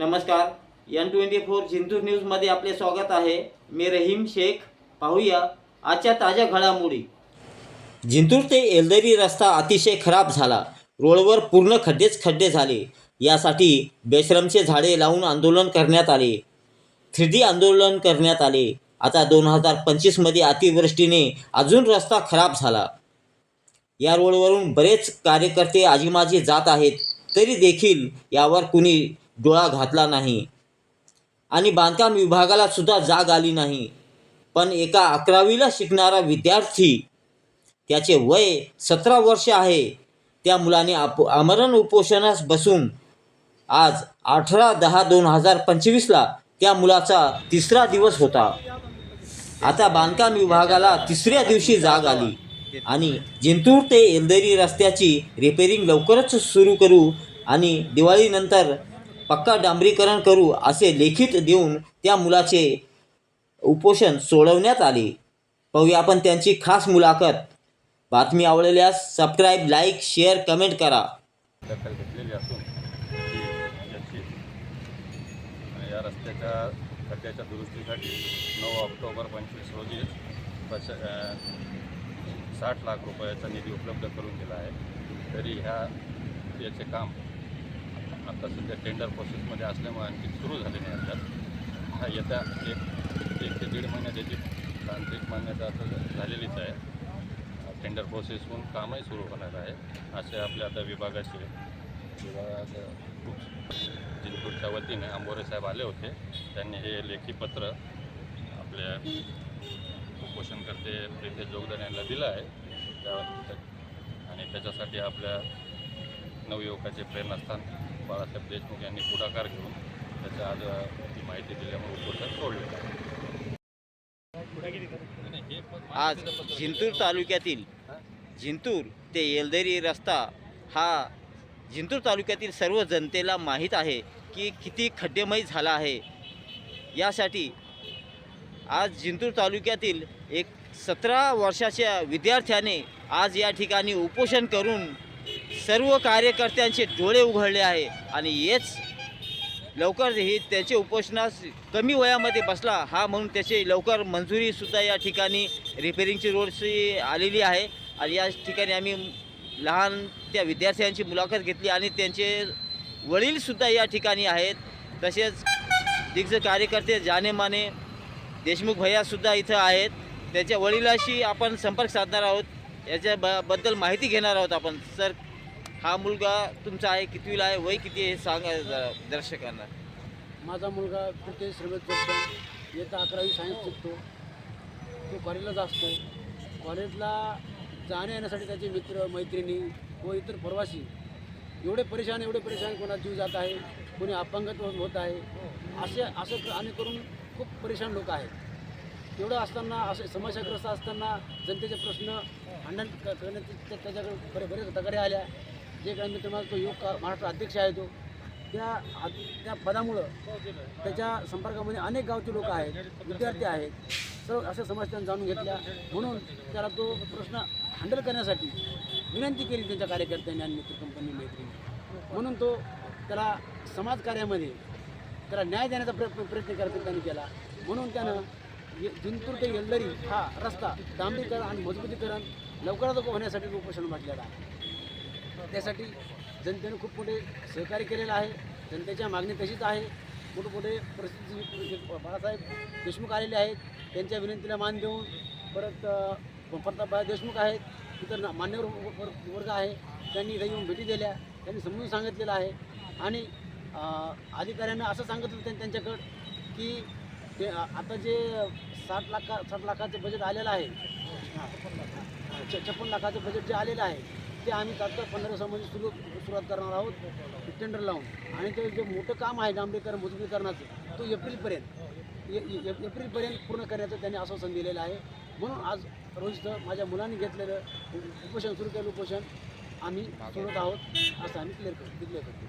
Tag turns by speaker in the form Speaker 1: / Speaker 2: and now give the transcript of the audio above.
Speaker 1: नमस्कार N twenty four Jintur न्यूजमध्ये आपले स्वागत आहे. मी रहीम शेख. पाहूया आजच्या ताज्या घडामोडी. जिंतूर ते एलदरी रस्ता अतिशय खराब झाला. रोडवर पूर्ण खड्डेच खड्डे झाले. यासाठी बेश्रमचे झाडे लावून आंदोलन करण्यात आले. थ्री डी आंदोलन करण्यात आले. आता दोन हजार पंचवीसमध्ये अतिवृष्टीने अजून रस्ता खराब झाला. या रोडवरून बरेच कार्यकर्ते आजीमाजी जात आहेत. तरी देखील यावर कुणी डोळा घातला नाही. आणि बांधकाम विभागाला सुद्धा जाग आली नाही. पण एका अकरावीला शिकणारा विद्यार्थी त्याचे वय सतरा वर्ष आहे. त्या मुलाने आप आमरण उपोषणास बसून आज अठरा दहा दोन हजार पंचवीसला त्या मुलाचा तिसरा दिवस होता. आता बांधकाम विभागाला तिसऱ्या दिवशी जाग आली. आणि जिंतूर ते एलदरी रस्त्याची रिपेरिंग लवकरच सुरू करू आणि दिवाळीनंतर पक्का डांबरीकरण करू असे लेखित देऊन त्या मुलाचे उपोषण सोडवण्यात आले. पाहूया आपण त्यांची खास मुलाखत. बातमी आवडल्यास सबस्क्राईब लाईक शेअर कमेंट करा.
Speaker 2: दखल घेतलेली असून या रस्त्याच्या खड्ड्याच्या दुरुस्तीसाठी नऊ ऑक्टोबर पंचवीस रोजी पश साठ लाख रुपयाचा निधी उपलब्ध करून दिला आहे. तरी ह्या याचे काम आता सध्या टेंडर प्रोसेसमध्ये असल्यामुळे आणखी सुरू झाले नाही अर्थात हा येत्या एक एक ते दीड महिन्यात याची तांत्रिक मान्यता आता झालेलीच आहे. टेंडर प्रोसेसहून कामही सुरू होणार आहे असे आपल्या आता विभागाचे विभागात खूप जिंतूरच्या वतीने आंबोरे साहेब आले होते. त्यांनी हे लेखी पत्र आपल्या उपोषणकर्ते प्रितेश जोगदान यांना दिलं आहे. त्या त्या- आणि त्याच्यासाठी आपल्या नवयुवकाचे प्रेरणास्थान बाळासाहेब देशमुख यांनी पुढाकार घेऊन त्याच्या आज ती माहिती दिल्यामुळे उपोषण सोडलेलं
Speaker 1: आज जिंतूर तालुक्यातील जिंतूर ते येलदेरी रस्ता हा जिंतूर तालुक्यातील सर्व जनतेला माहीत आहे की किती खड्डेमय झाला आहे. यासाठी आज जिंतूर तालुक्यातील एक सतरा वर्षाच्या विद्यार्थ्याने आज या ठिकाणी उपोषण करून सर्व कार्यकर्त्यांचे डोळे उघडले आहे आणि हेच लवकर हे त्याचे उपोषणास कमी वयामध्ये बसला हा म्हणून त्याची लवकर मंजुरीसुद्धा या ठिकाणी रिपेरिंगची रोडची आलेली आहे. आणि या ठिकाणी आम्ही लहान त्या विद्यार्थ्यांची मुलाखत घेतली आणि त्यांचे वडीलसुद्धा या ठिकाणी आहेत. तसेच दिग्ज कार्यकर्ते जानेमाने देशमुख भैयासुद्धा इथं आहेत. त्याच्या वडिलाशी आपण संपर्क साधणार आहोत. याच्या ब बद्दल माहिती घेणार आहोत आपण. सर हा मुलगा तुमचा आहे कितवीला आहे वय किती आहे सांगा जरा दर्शकांना.
Speaker 3: माझा मुलगा प्रितेश रमेश जोगदंड येता अकरावी सायन्स शिकतो. तो कॉलेजलाच असतो. कॉलेजला जाण्या येण्यासाठी त्याचे मित्र मैत्रिणी व इतर प्रवासी एवढे परेशान एवढे परेशान कोणा जीव जात आहे कोणी अपंगत्व होत आहे असे असं आणि करून खूप परेशान लोक आहेत. एवढं असताना असे समस्याग्रस्त असताना जनतेचे प्रश्न खंडन करण्याचे त्या- त्याच्याकडे बरे बरेच तक्रारी आल्या. जे काही मी तुम्हाला तो योग महाराष्ट्र अध्यक्ष आहे तो त्या आ- त्या पदामुळं त्याच्या संपर्कामध्ये अनेक गावचे लोक आहेत विद्यार्थी आहेत सर्व अशा समस्या जाणून घेतल्या. म्हणून त्याला तो प्रश्न हँडल करण्यासाठी विनंती केली त्यांच्या कार्यकर्त्यांनी आणि मित्र कंपनी मैत्रीने म्हणून तो त्याला समाजकार्यामध्ये त्याला न्याय देण्याचा प्रयत्न प्रयत्न करत त्यांनी केला. म्हणून त्यानं ये- जिंतूर ते येल्लरी हा रस्ता डांबरीकरण आणि मजबूतीकरण लवकरात लवकर होण्यासाठी उपोषण म्हटलेलं आहे. त्यासाठी जनतेने खूप मोठे सहकार्य केलेलं आहे. जनतेच्या मागणी तशीच आहे. मोठे मोठे परिस्थिती म्हणजे बाळासाहेब देशमुख आलेले आहेत. त्यांच्या विनंतीला मान देऊन परत अ, देशमुख आहेत. इतर ना- मान्यवर वर्ग आहे. त्यांनी इथे येऊन भेटी दिल्या. त्यांनी समजून सांगितलेलं आहे. आणि अधिकाऱ्यांना असं सांगितलं त्यां त्यांच्याकडं की ते आता जे साठ लाखा साठ लाखाचं बजेट आलेलं आहे. छप्पन लाखाचं बजेट जे आलेलं आहे ते आम्ही तात्काळ पंधरा दिवसामध्ये सुरू सुरुवात करणार आहोत. टेंडर लावून. आणि ते जे मोठं काम आहे डांबरीकरण मजबूतीकरणाचं तो एप्रिलपर्यंत एप्रिलपर्यंत पूर्ण करण्याचं त्यांनी आश्वासन दिलेलं आहे. म्हणून आज रोज माझ्या मुलांनी घेतलेलं उपोषण सुरू केलं उपोषण आम्ही सोडत आहोत असं आम्ही क्लिअर करतो क्लिअर करतो.